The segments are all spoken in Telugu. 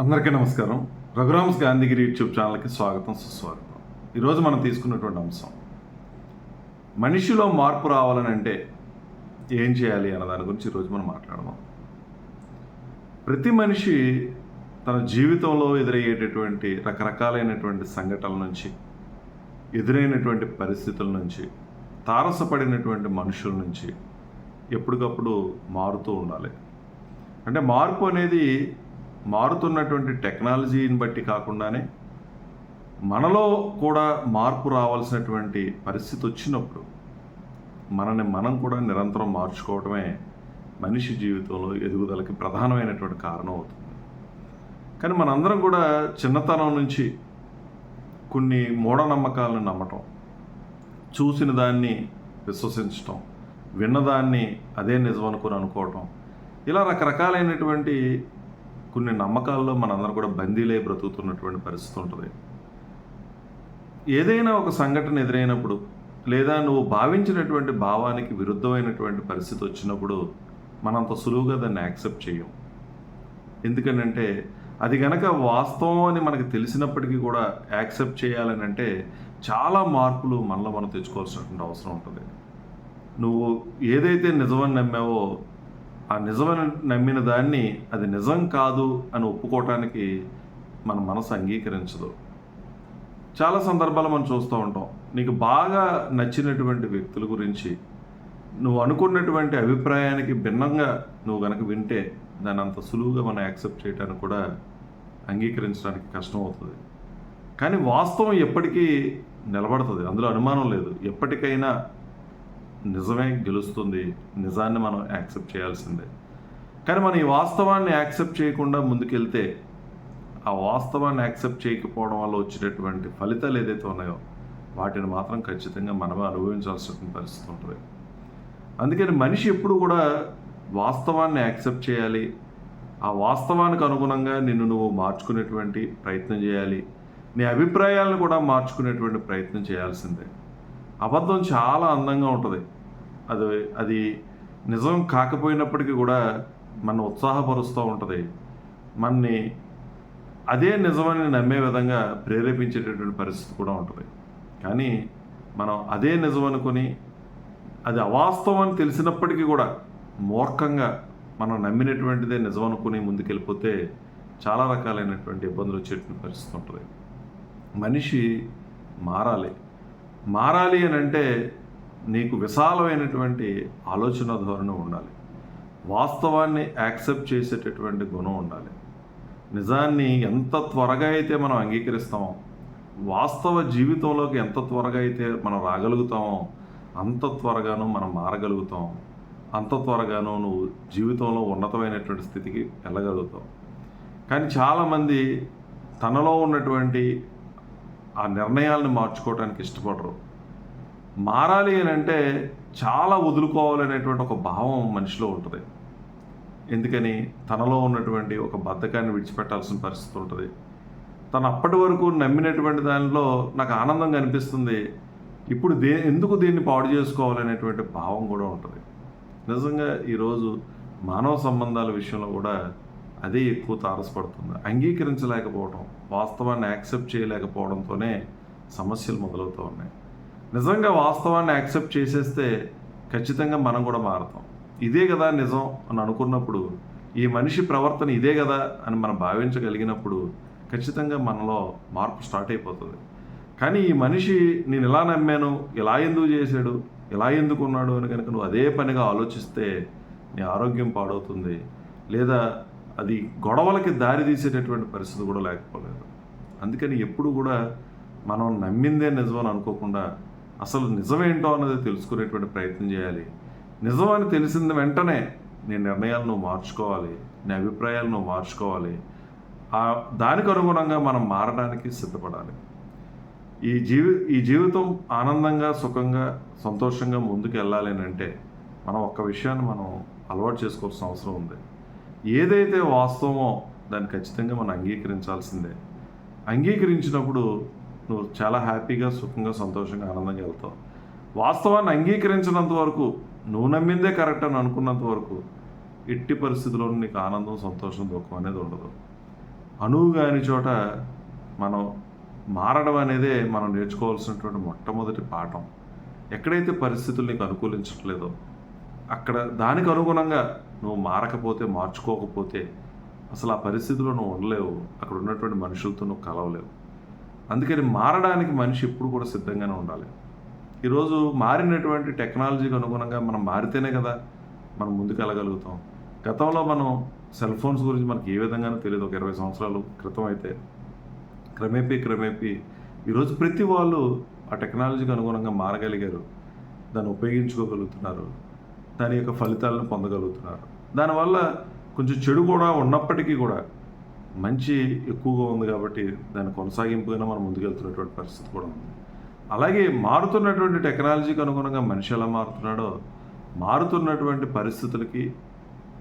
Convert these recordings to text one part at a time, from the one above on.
అందరికీ నమస్కారం. రఘురామ్స్ గాంధీగిరి యూట్యూబ్ ఛానల్కి స్వాగతం సుస్వాగతం. ఈరోజు మనం తీసుకున్నటువంటి అంశం మనిషిలో మార్పు రావాలని అంటే ఏం చేయాలి అన్న దాని గురించి ఈరోజు మనం మాట్లాడదాం. ప్రతి మనిషి తన జీవితంలో ఎదురయ్యేటటువంటి రకరకాలైనటువంటి సంఘటనల నుంచి ఎదురైనటువంటి పరిస్థితుల నుంచి తారసపడినటువంటి మనుషుల నుంచి ఎప్పటికప్పుడు మారుతూ ఉండాలి. అంటే మార్పు అనేది మారుతున్నటువంటి టెక్నాలజీని బట్టి కాకుండానే మనలో కూడా మార్పు రావాల్సినటువంటి పరిస్థితి వచ్చినప్పుడు మనని మనం కూడా నిరంతరం మార్చుకోవడమే మనిషి జీవితంలో ఎదుగుదలకి ప్రధానమైనటువంటి కారణం అవుతుంది. కానీ మనందరం కూడా చిన్నతనం నుంచి కొన్ని మూఢనమ్మకాలను నమ్మటం చూసిన దాన్ని విశ్వసించటం విన్నదాన్ని అదే నిజం అనుకుని అనుకోవటం ఇలా రకరకాలైనటువంటి కొన్ని నమ్మకాల్లో మనందరం కూడా బందీలై బ్రతుకుతున్నటువంటి పరిస్థితి ఉంటుంది. ఏదైనా ఒక సంఘటన ఎదురైనప్పుడు లేదా నువ్వు భావించినటువంటి భావానికి విరుద్ధమైనటువంటి పరిస్థితి వచ్చినప్పుడు మనంత సులువుగా దాన్ని యాక్సెప్ట్ చేయం ఎందుకనంటే అది గనక వాస్తవం అని మనకు తెలిసినప్పటికీ కూడా యాక్సెప్ట్ చేయాలని అంటే చాలా మార్పులు మనలో మనం తెచ్చుకోవాల్సినటువంటి అవసరం ఉంటుంది. నువ్వు ఏదైతే నిజమని నమ్మావో ఆ నిజమని నమ్మిన దాన్ని అది నిజం కాదు అని ఒప్పుకోవటానికి మన మనసు అంగీకరించదు. చాలా సందర్భాలు మనం చూస్తూ ఉంటాం. నీకు బాగా నచ్చినటువంటి వ్యక్తుల గురించి నువ్వు అనుకున్నటువంటి అభిప్రాయానికి భిన్నంగా నువ్వు గనక వింటే దాన్ని అంత సులువుగా మనం యాక్సెప్ట్ చేయడానికి కూడా అంగీకరించడానికి కష్టం అవుతుంది. కానీ వాస్తవం ఎప్పటికీ నిలబడుతుంది. అందులో అనుమానం లేదు. ఎప్పటికైనా నిజమే గెలుస్తుంది. నిజాన్ని మనం యాక్సెప్ట్ చేయాల్సిందే. కానీ మనం ఈ వాస్తవాన్ని యాక్సెప్ట్ చేయకుండా ముందుకెళ్తే ఆ వాస్తవాన్ని యాక్సెప్ట్ చేయకపోవడం వల్ల వచ్చేటటువంటి ఫలితాలు ఏదైతే ఉన్నాయో వాటిని మాత్రం ఖచ్చితంగా మనమే అనుభవించాల్సిన పరిస్థితి ఉంటుంది. అందుకని మనిషి ఎప్పుడు కూడా వాస్తవాన్ని యాక్సెప్ట్ చేయాలి. ఆ వాస్తవానికి అనుగుణంగా నిన్ను నువ్వు మార్చుకునేటువంటి ప్రయత్నం చేయాలి. నీ అభిప్రాయాలను కూడా మార్చుకునేటువంటి ప్రయత్నం చేయాల్సిందే. అబద్ధం చాలా అందంగా ఉంటుంది. అది అది నిజం కాకపోయినప్పటికీ కూడా మన ఉత్సాహపరుస్తూ ఉంటుంది. మనని అదే నిజమని నమ్మే విధంగా ప్రేరేపించేటటువంటి పరిస్థితి కూడా ఉంటుంది. కానీ మనం అదే నిజం అనుకుని అది అవాస్తవం అని తెలిసినప్పటికీ కూడా మూర్ఖంగా మనం నమ్మినటువంటిదే నిజం అనుకుని ముందుకెళ్ళిపోతే చాలా రకాలైనటువంటి ఇబ్బందులు వచ్చేటువంటి పరిస్థితి ఉంటుంది. మనిషి మారాలి. మారాలి అని అంటే నీకు విశాలమైనటువంటి ఆలోచన ధోరణి ఉండాలి. వాస్తవాన్ని యాక్సెప్ట్ చేసేటటువంటి గుణం ఉండాలి. నిజాన్ని ఎంత త్వరగా అయితే మనం అంగీకరిస్తామో వాస్తవ జీవితంలోకి ఎంత త్వరగా అయితే మనం రాగలుగుతామో అంత త్వరగాను మనం మారగలుగుతాం. అంత త్వరగాను నువ్వు జీవితంలో ఉన్నతమైనటువంటి స్థితికి వెళ్ళగలుగుతావు. కానీ చాలామంది తనలో ఉన్నటువంటి ఆ నిర్ణయాలను మార్చుకోవడానికి ఇష్టపడరు. మారాలి అని అంటే చాలా వదులుకోవాలనేటువంటి ఒక భావం మనిషిలో ఉంటుంది. ఎందుకని? తనలో ఉన్నటువంటి ఒక బద్ధకాన్ని విడిచిపెట్టాల్సిన పరిస్థితి ఉంటుంది. తను అప్పటి వరకు నమ్మినటువంటి దానిలో నాకు ఆనందం కనిపిస్తుంది. ఇప్పుడు దే ఎందుకు దీన్ని పాడు చేసుకోవాలనేటువంటి భావం కూడా ఉంటుంది. నిజంగా ఈరోజు మానవ సంబంధాల విషయంలో కూడా అదే ఎక్కువ తారసపడుతుంది. అంగీకరించలేకపోవడం వాస్తవాన్ని యాక్సెప్ట్ చేయలేకపోవడంతోనే సమస్యలు మొదలవుతూ ఉన్నాయి. నిజంగా వాస్తవాన్ని యాక్సెప్ట్ చేసేస్తే ఖచ్చితంగా మనం కూడా మారుతాం. ఇదే కదా నిజం అని అనుకున్నప్పుడు ఈ మనిషి ప్రవర్తన ఇదే కదా అని మనం భావించగలిగినప్పుడు ఖచ్చితంగా మనలో మార్పు స్టార్ట్ అయిపోతుంది. కానీ ఈ మనిషి నేను ఇలా నమ్మాను ఇలా ఎందుకు చేశాడు ఇలా ఎందుకు ఉన్నాడు అని కనుక నువ్వు అదే పనిగా ఆలోచిస్తే నీ ఆరోగ్యం పాడవుతుంది. లేదా అది గొడవలకి దారి తీసేటటువంటి పరిస్థితి కూడా లేకపోలేదు. అందుకని ఎప్పుడు కూడా మనం నమ్మిందే నిజం అని అనుకోకుండా అసలు నిజమేంటో అన్నది తెలుసుకునేటువంటి ప్రయత్నం చేయాలి. నిజం అని తెలిసిన వెంటనే నీ నిర్ణయాలను మార్చుకోవాలి. నీ అభిప్రాయాలను మార్చుకోవాలి. ఆ దానికి అనుగుణంగా మనం మారడానికి సిద్ధపడాలి. ఈ జీవి ఈ జీవితం ఆనందంగా సుఖంగా సంతోషంగా ముందుకు వెళ్ళాలి అని అంటే మనం ఒక్క విషయాన్ని మనం అలవాటు చేసుకోవాల్సిన అవసరం ఉంది. ఏదైతే వాస్తవమో దాన్ని ఖచ్చితంగా మనం అంగీకరించాల్సిందే. అంగీకరించినప్పుడు నువ్వు చాలా హ్యాపీగా సుఖంగా సంతోషంగా ఆనందంగా వెళ్తావు. వాస్తవాన్ని అంగీకరించినంత వరకు నువ్వు నమ్మిందే కరెక్ట్ అని అనుకున్నంత వరకు ఎట్టి పరిస్థితుల్లో నీకు ఆనందం సంతోషం దుఃఖం అనేది ఉండదు. అనువుగాని చోట మనం మారడం అనేదే మనం నేర్చుకోవాల్సినటువంటి మొట్టమొదటి పాఠం. ఎక్కడైతే పరిస్థితులు నీకు అనుకూలించట్లేదో అక్కడ దానికి అనుగుణంగా నువ్వు మారకపోతే మార్చుకోకపోతే అసలు ఆ పరిస్థితిలో నువ్వు ఉండలేవు. అక్కడ ఉన్నటువంటి మనుషులతో నువ్వు కలవలేవు. అందుకని మారడానికి మనిషి ఎప్పుడు కూడా సిద్ధంగానే ఉండాలి. ఈరోజు మారినటువంటి టెక్నాలజీకి అనుగుణంగా మనం మారితేనే కదా మనం ముందుకు వెళ్ళగలుగుతాం. గతంలో మనం సెల్ ఫోన్స్ గురించి మనకి ఏ విధంగానూ తెలియదు. ఒక ఇరవై సంవత్సరాలు క్రితం అయితే క్రమేపీ క్రమేపీ ఈరోజు ప్రతి వాళ్ళు ఆ టెక్నాలజీకి అనుగుణంగా మారగలిగారు. దాన్ని ఉపయోగించుకోగలుగుతున్నారు. దాని యొక్క ఫలితాలను పొందగలుగుతున్నారు. దానివల్ల కొంచెం చెడు కూడా ఉన్నప్పటికీ కూడా మంచి ఎక్కువగా ఉంది కాబట్టి దాని కొనసాగింపుగానే మనం ముందుకెళ్తున్నటువంటి పరిస్థితి కూడా ఉంది. అలాగే మారుతున్నటువంటి టెక్నాలజీకి అనుగుణంగా మనిషి ఎలా మారుతున్నాడో మారుతున్నటువంటి పరిస్థితులకి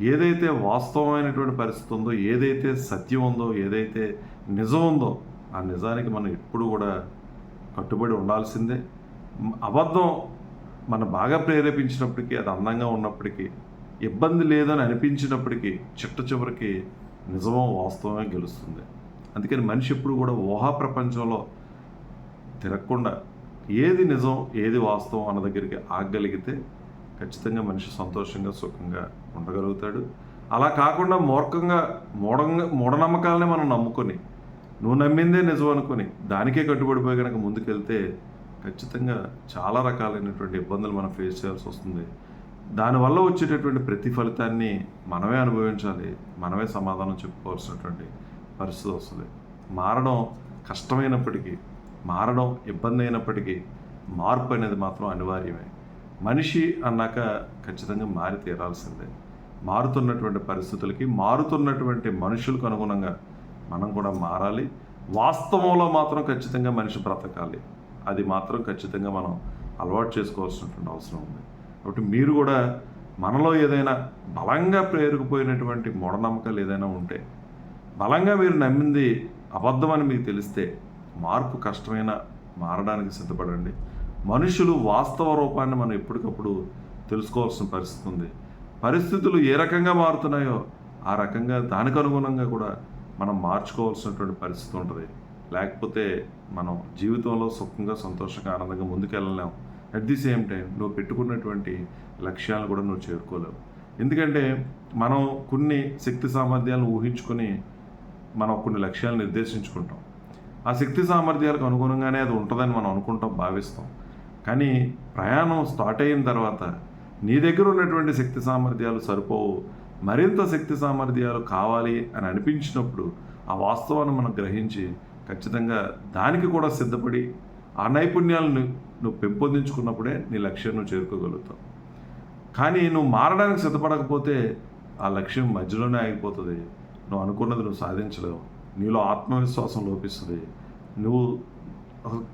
ఏదైతే వాస్తవమైనటువంటి పరిస్థితి ఉందో ఏదైతే సత్యం ఉందో ఏదైతే నిజం ఉందో ఆ నిజానికి మనం ఎప్పుడు కూడా కట్టుబడి ఉండాల్సిందే. అబద్ధం మన బాగా ప్రేరేపించినప్పటికీ అది అందంగా ఉన్నప్పటికీ ఇబ్బంది లేదని అనిపించినప్పటికీ చిట్ట చివరికి నిజమో వాస్తవమే గెలుస్తుంది. అందుకని మనిషి ఎప్పుడు కూడా ఊహా ప్రపంచంలో తిరగకుండా ఏది నిజం ఏది వాస్తవం అన్న దగ్గరికి ఆగగలిగితే ఖచ్చితంగా మనిషి సంతోషంగా సుఖంగా ఉండగలుగుతాడు. అలా కాకుండా మూర్ఖంగా మూఢంగా మూఢనమ్మకాలనే మనం నమ్ముకొని నువ్వు నమ్మిందే నిజం అనుకొని దానికే కట్టుబడిపోయి కనుక ముందుకెళ్తే ఖచ్చితంగా చాలా రకాలైనటువంటి ఇబ్బందులు మనం ఫేస్ చేయాల్సి వస్తుంది. దానివల్ల వచ్చేటటువంటి ప్రతిఫలితాన్ని మనమే అనుభవించాలి మనమే సమాధానం చెప్పుకోవాల్సినటువంటి పరిస్థితి వస్తుంది. మారడం కష్టమైనప్పటికీ మారడం ఇబ్బంది అయినప్పటికీ మార్పు అనేది మాత్రం అనివార్యమే. మనిషి అన్నాక ఖచ్చితంగా మారి తీరాల్సిందే. మారుతున్నటువంటి పరిస్థితులకి మారుతున్నటువంటి మనుషులకు అనుగుణంగా మనం కూడా మారాలి. వాస్తవంలో మాత్రం ఖచ్చితంగా మనిషి బ్రతకాలి. అది మాత్రం ఖచ్చితంగా మనం అలవాటు చేసుకోవాల్సినటువంటి అవసరం ఉంది. కాబట్టి మీరు కూడా మనలో ఏదైనా బలంగా ప్రేరుకుపోయినటువంటి మూఢనమ్మకాలు ఏదైనా ఉంటే బలంగా మీరు నమ్మింది అబద్ధమని మీకు తెలిస్తే మార్పు కష్టమైన మారడానికి సిద్ధపడండి. మనుషులు వాస్తవ రూపాన్ని మనం ఎప్పటికప్పుడు తెలుసుకోవాల్సిన పరిస్థితి ఉంది. పరిస్థితులు ఏ రకంగా మారుతున్నాయో ఆ రకంగా దానికి అనుగుణంగా కూడా మనం మార్చుకోవాల్సినటువంటి పరిస్థితి ఉంటుంది. లేకపోతే మనం జీవితంలో సుఖంగా సంతోషంగా ఆనందంగా ముందుకెళ్ళలేం. అట్ ది సేమ్ టైం నువ్వు పెట్టుకున్నటువంటి లక్ష్యాలను కూడా నువ్వు చేరుకోలేవు. ఎందుకంటే మనం కొన్ని శక్తి సామర్థ్యాలను ఊహించుకొని మనం కొన్ని లక్ష్యాలు నిర్దేశించుకుంటాం. ఆ శక్తి సామర్థ్యాలకు అనుగుణంగానే అది ఉంటుందని మనం అనుకుంటాం భావిస్తాం. కానీ ప్రయాణం స్టార్ట్ అయిన తర్వాత నీ దగ్గర ఉన్నటువంటి శక్తి సామర్థ్యాలు సరిపోవు. మరింత శక్తి సామర్థ్యాలు కావాలి అని అనిపించినప్పుడు ఆ వాస్తవాన్ని మనం గ్రహించి ఖచ్చితంగా దానికి కూడా సిద్ధపడి ఆ నైపుణ్యాలను నువ్వు పెంపొందించుకున్నప్పుడే నీ లక్ష్యం నువ్వు చేరుకోగలుగుతావు. కానీ నువ్వు మారడానికి సిద్ధపడకపోతే ఆ లక్ష్యం మధ్యలోనే ఆగిపోతుంది. నువ్వు అనుకున్నది నువ్వు సాధించలేవు. నీలో ఆత్మవిశ్వాసం లోపిస్తుంది. నువ్వు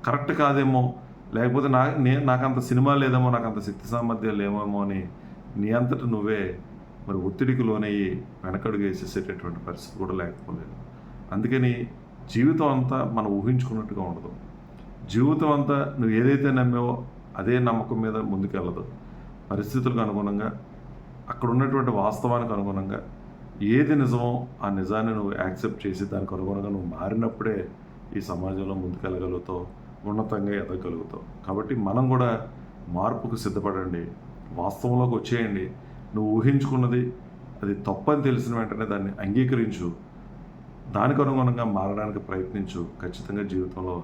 కరెక్ట్ కాదేమో లేకపోతే నా నే నాకంత సినిమా లేదేమో నాకు అంత శక్తి సామర్థ్యాలు లేవేమో అని నీ అంతట నువ్వే మరి ఒత్తిడికి లోనయ్యి వెనకడుగు వేసేసేటటువంటి పరిస్థితి కూడా లేకపోలేదు. అందుకని జీవితం అంతా మనం ఊహించుకున్నట్టుగా ఉండదు. జీవితం అంతా నువ్వు ఏదైతే నమ్మావో అదే నమ్మకం మీద ముందుకెళ్ళదు. పరిస్థితులకు అనుగుణంగా అక్కడ ఉన్నటువంటి వాస్తవానికి అనుగుణంగా ఏది నిజమో ఆ నిజాన్ని నువ్వు యాక్సెప్ట్ చేసి దానికి అనుగుణంగా నువ్వు మారినప్పుడే ఈ సమాజంలో ముందుకెళ్ళగలుగుతావు ఉన్నతంగా ఎదగలుగుతావు. కాబట్టి మనం కూడా మార్పుకు సిద్ధపడండి వాస్తవంలోకి వచ్చేయండి. నువ్వు ఊహించుకున్నది అది తప్పని తెలిసిన వెంటనే దాన్ని అంగీకరించు. దానికి అనుగుణంగా మారడానికి ప్రయత్నించు. ఖచ్చితంగా జీవితంలో